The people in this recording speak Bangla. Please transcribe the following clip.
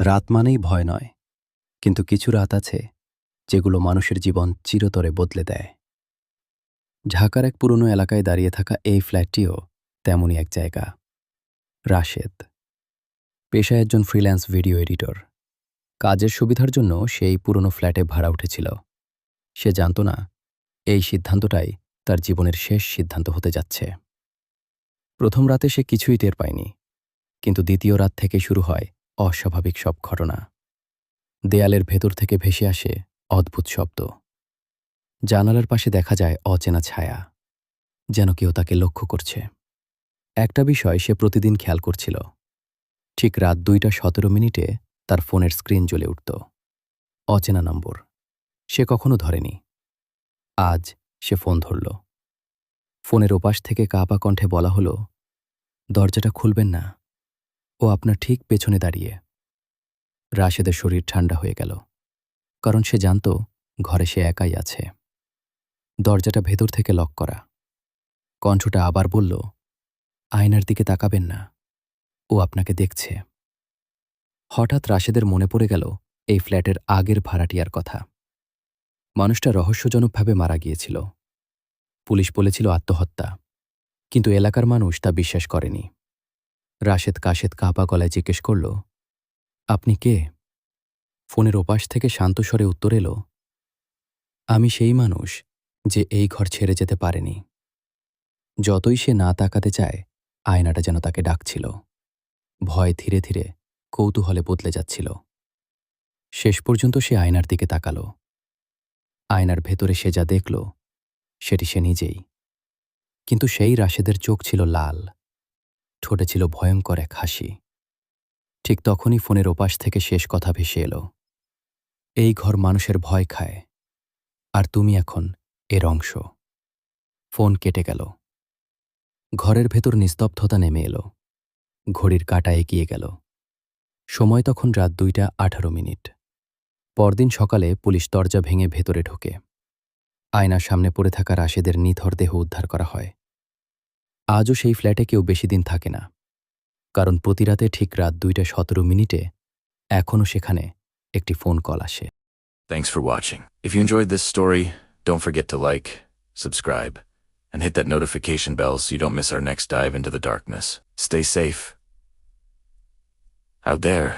রাত মানেই ভয় নয়, কিন্তু কিছু রাত আছে যেগুলো মানুষের জীবন চিরতরে বদলে দেয়। ঢাকার এক পুরনো এলাকায় দাঁড়িয়ে থাকা এই ফ্ল্যাটটিও তেমনই এক জায়গা। রাশেদ। পেশায় একজন ফ্রিল্যান্স ভিডিও এডিটর। কাজের সুবিধার জন্য সেই পুরনো ফ্ল্যাটে ভাড়া উঠেছিল। সে জানত না, এই সিদ্ধান্তটাই তার জীবনের শেষ সিদ্ধান্ত হতে যাচ্ছে। প্রথম রাতে সে কিছুই টের পায়নি, কিন্তু দ্বিতীয় রাত থেকে শুরু হয় অস্বাভাবিক সব ঘটনা। দেয়ালের ভেতর থেকে ভেসে আসে অদ্ভুত শব্দ। জানালার পাশে দেখা যায় অচেনা ছায়া, যেন কেউ তাকে লক্ষ্য করছে। একটা বিষয় সে প্রতিদিন খেয়াল করছিল। ঠিক রাত দুইটা সতেরো মিনিটে তার ফোনের স্ক্রিন জ্বলে উঠত। অচেনা নম্বর। সে কখনো ধরেনি। আজ সে ফোন ধরল। ফোনের ওপাশ থেকে কাপা কণ্ঠে বলা হলো, দরজাটা খুলবেন না। ও আপনার ঠিক পেছনে দাঁড়িয়ে। রাশেদের শরীর ঠান্ডা হয়ে গেল, কারণ সে জানত ঘরে সে একাই আছে। দরজাটা ভেতর থেকে লক করা। কণ্ঠটা আবার বলল, আয়নার দিকে তাকাবেন না, ও আপনাকে দেখছে। হঠাৎ রাশেদের মনে পড়ে গেল এই ফ্ল্যাটের আগের ভাড়াটিয়ার কথা। মানুষটা রহস্যজনকভাবে মারা গিয়েছিল। পুলিশ বলেছিল আত্মহত্যা, কিন্তু এলাকার মানুষ তা বিশ্বাস করেনি। রাশেদ কাশেদ কাঁপা গলায় জিজ্ঞেস করল, আপনি কে? ফোনের ওপাশ থেকে শান্ত স্বরে উত্তর এলো, আমি সেই মানুষ যে এই ঘর ছেড়ে যেতে পারেনি। যতই সে না তাকাতে চায়, আয়নাটা যেন তাকে ডাকছিল। ভয় ধীরে ধীরে কৌতূহলে বদলে যাচ্ছিল। শেষ পর্যন্ত সে আয়নার দিকে তাকাল। আয়নার ভেতরে সে যা দেখল, সেটি সে নিজেই। কিন্তু সেই রাশেদের চোখ ছিল লাল। ঠোঁটে ছিল ভয়ঙ্কর এক হাসি। ঠিক তখনই ফোনের ওপাশ থেকে শেষ কথা ভেসে এলো। এই ঘর মানুষের ভয় খায়, আর তুমি এখন এর অংশ। ফোন কেটে গেল। ঘরের ভেতর নিস্তব্ধতা নেমে এলো। ঘড়ির কাটা এগিয়ে গেল। সময় তখন রাত দুইটা আঠারো মিনিট। পরদিন সকালে পুলিশ দরজা ভেঙে ভেতরে ঢোকে। আয়নার সামনে পড়ে থাকা রাশেদের নিথর দেহ উদ্ধার করা হয়। আজও সেই ফ্ল্যাটে কেউ বেশি দিন থাকে না কারণ প্রতি রাতে ঠিক রাত দুইটা সতেরো মিনিটে এখনও সেখানে একটি ফোন কল আসে Thanks for watching. If you enjoyed this story, don't forget to like, subscribe, and hit that notification bell so you don't miss our next dive into the darkness. Stay safe. Out there.